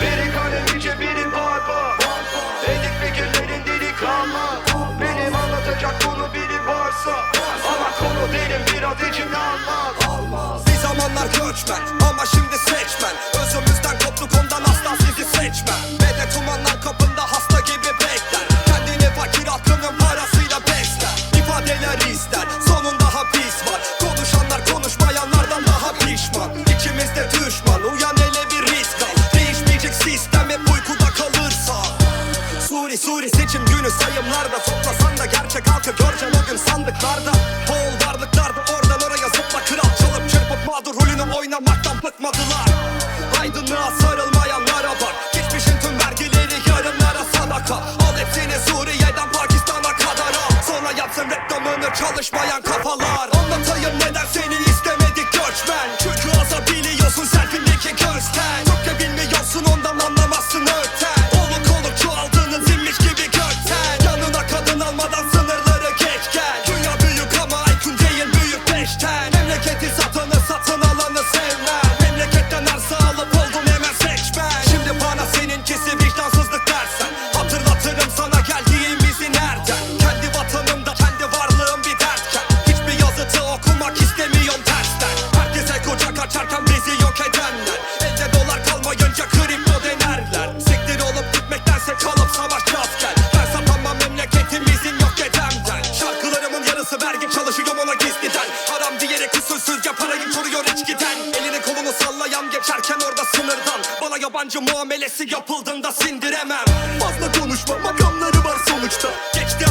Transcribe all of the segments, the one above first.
Biri kalemice biri barba Edik fikirlerin dili kalma Benim anlatacak konu biri varsa Ama konu değilim biraz içimde almaz. Bir zamanlar göçmen sayımlarda Toplasan da gerçek halkı göreceksin o gün sandıklarda. Bol varlıklarda oradan oraya zıpla. Kral Çalıp çırpıp mağdur rolünü oynamaktan bıkmadılar. Aydınlığa sarılmayanlara bak. Geçmişin tüm vergileri yarınlara sadaka. Al hepsini Suriye'den Pakistan'a kadar al. Sonra yapsın reklamını çalışmayan kafalar. Anlatayım neden seni istemedik göçmen. Çünkü azabiliyorsun selfindeki gözden Çok da bilmiyorsun ondan anlamazsın öten usulsüzce parayı çoruyor içkiden Elini kolunu sallayan geçerken orada sınırdan. Bana yabancı muamelesi yapıldığında sindiremem. Fazla konuşma makamları var sonuçta. Geçti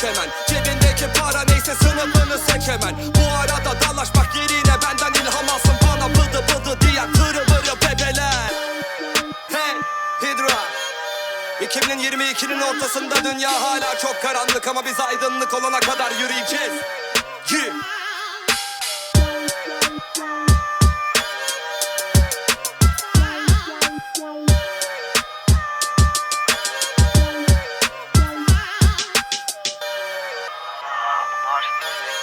geç hemen Cebindeki para neyse sınıfını seç hemen Bu arada dalaşmak yerine benden ilham alsın. Bana bıdı bıdı diyen tırı bebeler. Hey Hydra 2022'nin ortasında dünya hala çok karanlık Ama biz aydınlık olana kadar yürüyeceğiz Baby.